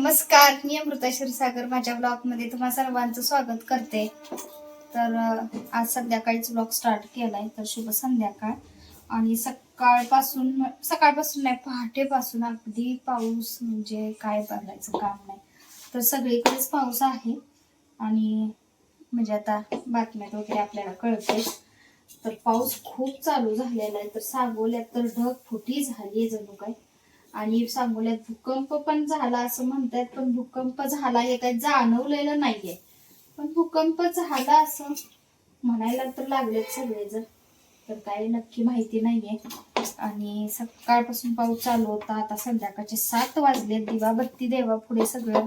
नमस्कार मी अमृता क्षीरसागर माझ्या ब्लॉगमध्ये तुम्हा सर्वांचं स्वागत करते. तर आज संध्याकाळीच ब्लॉग स्टार्ट केलाय. तर शुभ संध्याकाळ. आणि सकाळपासून सकाळपासून नाही पहाटेपासून अगदी पाऊस म्हणजे काय बघायचं काम नाही. तर सगळीकडेच पाऊस आहे. आणि म्हणजे आता बातम्यात वगैरे आपल्याला कळते. तर पाऊस खूप चालू झालेला आहे. तर सागोल्यात तर ढग फुटी झाली जणू काय आणि सांगोल्यात भूकंप पण झाला असं म्हणतात पण भूकंप झाला हे काही जाणवलेलं नाहीये. पण भूकंप झाला असं म्हणायला तर लागलेत सगळेजण. तर काही नक्की माहिती नाहीये. आणि सकाळपासून पाऊस चालू होता आता संध्याकाळचे सात वाजले दिवा बत्ती देवा पुढे सगळं.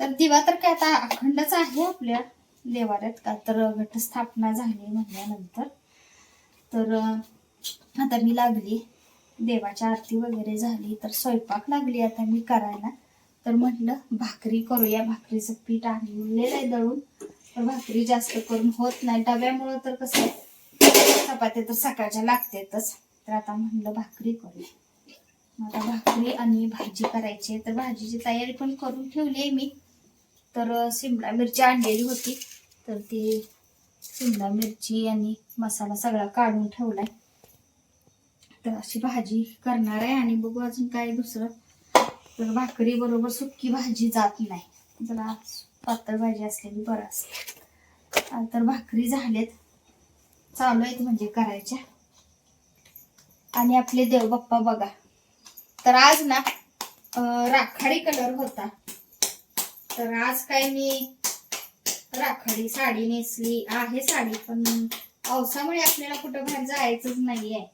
तर दिवा तर काय आता अखंडच आहे आपल्या देवाऱ्यात. का तर घटस्थापना झाली म्हणल्यानंतर. तर आता मी लागली. देवाच्या आरती वगैरे झाली तर स्वयंपाक लागली आता मी करायला. तर म्हटलं भाकरी करूया. भाकरीचं पीठ आणलेलं आहे दळून. तर भाकरी जास्त करून होत नाही. डब्यामुळं तर कसं चपात्या तर सकाळच्या लागतातच. तर आता म्हटलं भाकरी करूया. आता भाकरी आणि भाजी करायची आहे. तर भाजीची तयारी पण करून ठेवली आहे मी. तर शिमला मिरची आणलेली होती. तर ती शिमला मिरची आणि मसाला सगळा काढून ठेवला आहे तर अशी भाजी करणार आहे आणि बघू अजून काय दुसरं. तर भाकरी बरोबर सुक्की भाजी जात नाही. जरा पातळ भाजी असलेली बरं असते. तर भाकरी झालेत. चालू आहेत म्हणजे करायच्या. आणि आपले देवबाप्पा बघा. तर आज ना राखाडी कलर होता. तर आज काय मी राखाडी साडी नेसली आहे साडी पण पावसामुळे आपल्याला कुठं बाहेर जायचंच नाहीये.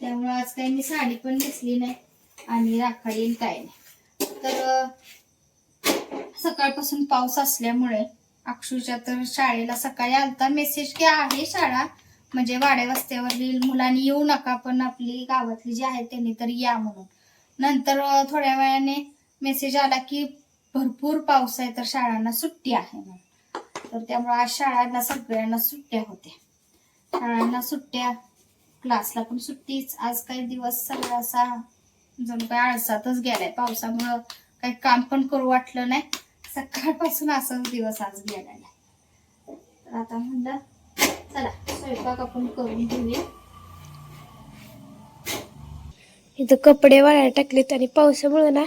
त्यामुळे आज काही मी साडी पण नेसली नाही आणि राखाडी आणि काय नाही. तर सकाळपासून पाऊस असल्यामुळे अक्षूच्या तर शाळेला सकाळी आलता मेसेज की आहे शाळा म्हणजे वाड्या वस्त्यावरील मुलांनी येऊ नका पण आपली गावातली जी आहेत त्यांनी तर या म्हणून. नंतर थोड्या वेळाने मेसेज आला की भरपूर पाऊस आहे तर शाळांना सुट्टी आहे म्हणून. तर त्यामुळे आज शाळांना सगळ्यांना सुट्ट्या होत्या. शाळांना सुट्ट्या क्लासला पण सुट्टीच. आज काही दिवस सगळा असा जणू काही आळसातच गेलाय. पावसामुळं काही काम पण करू वाटलं नाही. सकाळपासून असाच दिवस आज गेलेला आहे. तर आता म्हणलं चला स्वयंपाक आपण करून घेऊया. इथं कपडे वाळायला टाकलेत आणि पावसामुळे ना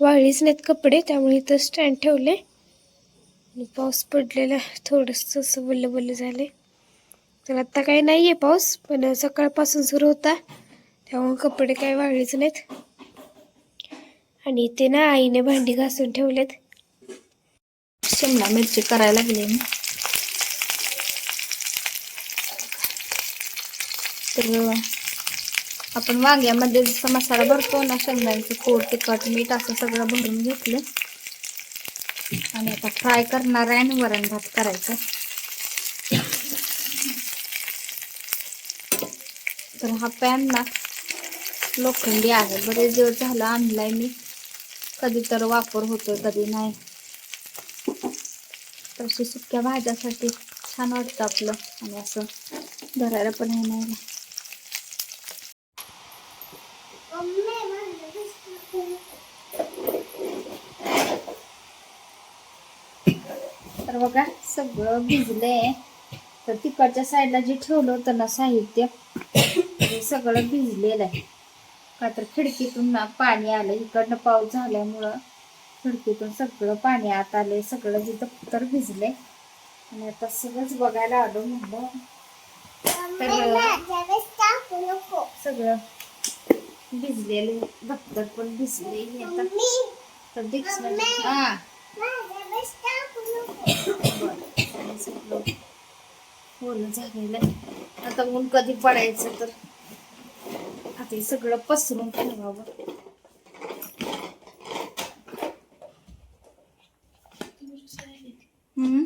वाळलीच नाहीत कपडे त्यामुळे इथं स्टँड ठेवले. आणि पाऊस पडलेला थोडंसं असं बल्ल बल्ल झाले तर आत्ता काही नाही आहे पाऊस पण सकाळपासून सुरू होता. त्यामुळे कपडे काही वाळलेच नाहीत. आणि इथे ना आईने भांडी घासून ठेवलेत. शिमला मिरची करायला लागली मी. तर आपण वांग्यामध्ये जसा मसाला भरतो ना शेंगदाण्याचं कोड तिखट मीठ असं सगळं भरून घेतलं. आणि आता फ्राय करणार आहे आणि वरण भात करायचं. तर हा पॅन ना लोखंडी आहे. बरेच दिवस झालं आणलाय मी. कधी तर वापर होतोय कधी नाही. तशी सुक्या भाज्यासाठी छान वाटतं आपलं. आणि असं धरायला पण हे नाही. तर बघा सगळं भिजलंय. तर तिकडच्या साईडला जे ठेवलं होतं ना साहित्य ते सगळं भिजलेलं आहे. का तर खिडकीतून ना पाणी आलं इकडनं पाऊस झाल्यामुळं खिडकीतून सगळं पाणी आत आलंय. सगळं जिथं तर भिजलंय. आणि आता सगळंच बघायला आलो म्हणलं तर सगळं भिजलेलं दप्तर पण भिजले हे तर हा. झालेलं. आता ऊन कधी पडायचं तर आता हे सगळं पसरून ठेवावं हम्म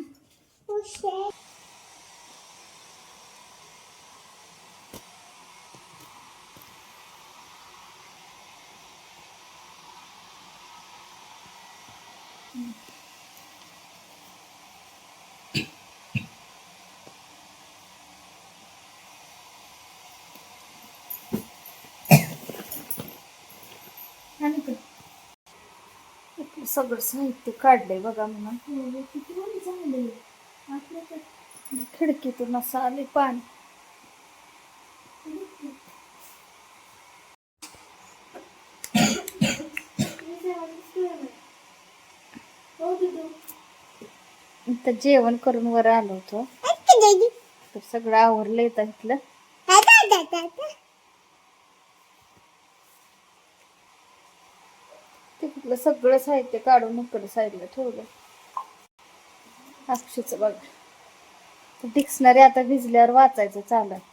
आणि सगळं साहित्य काढलंय बघा म्हणून. खिडकीतून असं आले पाणी इथं जेवण करून वर आलो होतो. तर सगळं आवरलं येतं इथलं तिथलं सगळं साहित्य काढून इकडे साईडला ठेवलं. अक्षीचं बघा. डिक्शनरी आता भिजल्यावर वाचायचं चालू आहे